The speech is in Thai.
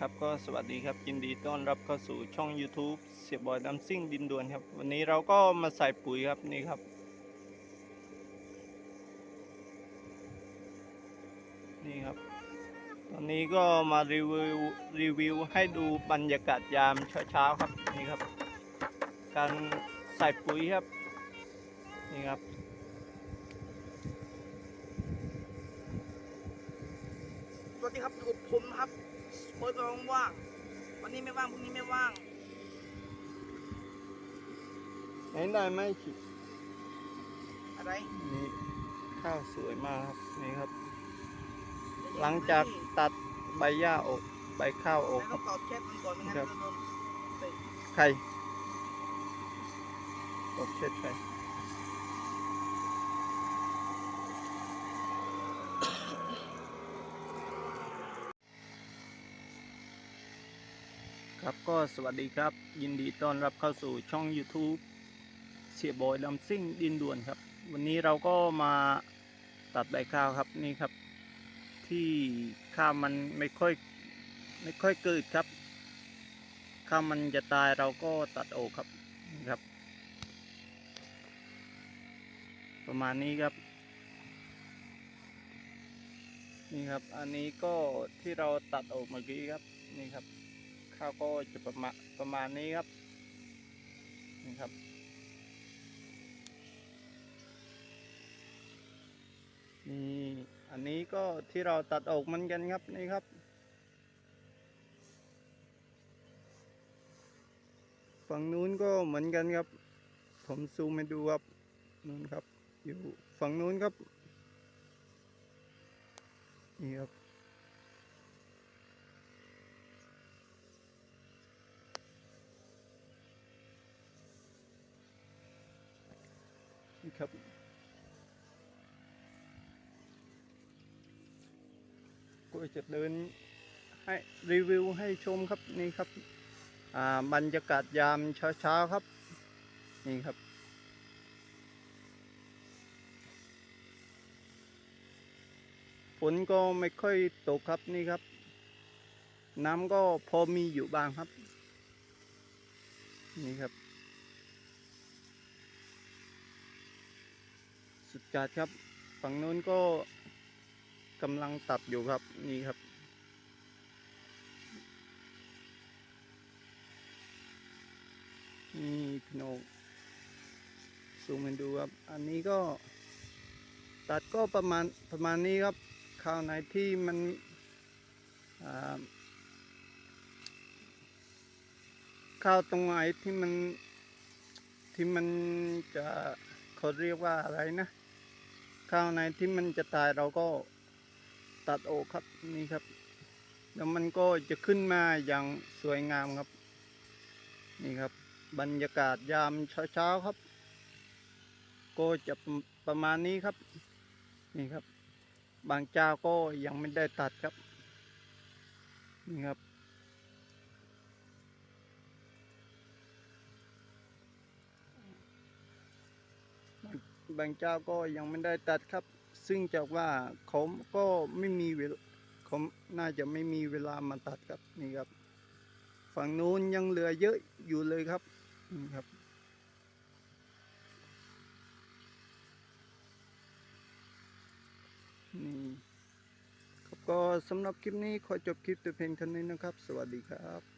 ครับก็สวัสดีครับยินดีต้อนรับเข้าสู่ช่อง YouTube เสียบอยดัมซิ่งดินดวนครับ วันนี้เราก็มาใส่ปุ๋ยครับนี่ครับ นี่ครับ ตอนนี้ก็มารีวิวรีวิวให้ดูบรรยากาศยามเช้าๆครับนี่ครับ การใส่ปุ๋ยครับนี่ครับ วัสดีครับอยู่กับผมนะครับโบ๊ทว่างๆวันนี้ไม่ว่างพรุ่งนี้ไม่ว่างไหนได้ไหมขีดอะไรนี่ข้าวสวยมากครับนี่ครับ หลังจากตัดใบหญ้าออกใบข้าวออกคต้รัอบ งตอบแชทมันก่อนไม่งั้นครับ จะโดนเตะใครตบเช็ดใคร ครับก็สวัสดีครับ ยินดีต้อนรับเข้าสู่ช่อง YouTube เสียบอยดำซิ่งดินด่วนครับ วันนี้เราก็มาตัดใบข้าวครับนี่ครับ ที่ข้าวมันไม่ค่อยไม่ค่อยเกิดครับ ข้าวมันจะตายเราก็ตัดออกครับครับ ประมาณนี้ครับ นี่ครับ อันนี้ก็ที่เราตัดออกเมื่อกี้ครับนี่ครับ ข้าวก็จะประมาณประมาณนี้ครับ นี่ครับ นี่อันนี้ก็ที่เราตัดออกมือนกันครับนี่ครับ ฝั่งนู้นก็เหมือนกันครับ ผมซูมให้ดูครับนู้นครับ อยู่ฝั่งนู้นครับนี่ครับ ครับ ก็จะเดินให้รีวิวให้ชมครับนี่ครับอ่าบรรยากาศยามเช้าๆครับ นี่ครับฝนก็ไม่ค่อยตกครับนี่ครับ น้ำก็พอมีอยู่บ้างครับ นี่ครับ สุดจัดครับ ฝั่งนู้นก็กำลังตัดอยู่ครับนี่ครับ นี่พี่โหนกซูมให้ดูครับ อันนี้ก็ตัดก็ประมาณประมาณนี้ครับข้าวไหนที่มันข้าวตรงไหนที่มันที่มันจะเขาเรียกว่าอะไรนะ ข้าวไหนที่มันจะตายเราก็ตัดออกครับนี่ครับ แล้วมันก็จะขึ้นมาอย่างสวยงามครับ นี่ครับ บรรยากาศยามเช้าๆครับ ก็จะประมาณนี้ครับ นี่ครับ บางเจ้าก็ยังไม่ได้ตัดครับ นี่ครับ บางเจ้าก็ยังไม่ได้ตัดครับ ซึ่งจากว่าเขาก็ไม่มีเวลาเขาน่าจะไม่มีเวลามาตัดครับนี่ครับ ฝั่งนู้นยังเหลือเยอะอยู่เลยครับนี่ครับนี่ครับก็สำหรับคลิปนี้ขอจบคลิปแต่เพียงเท่านี้นะครับ สวัสดีครับ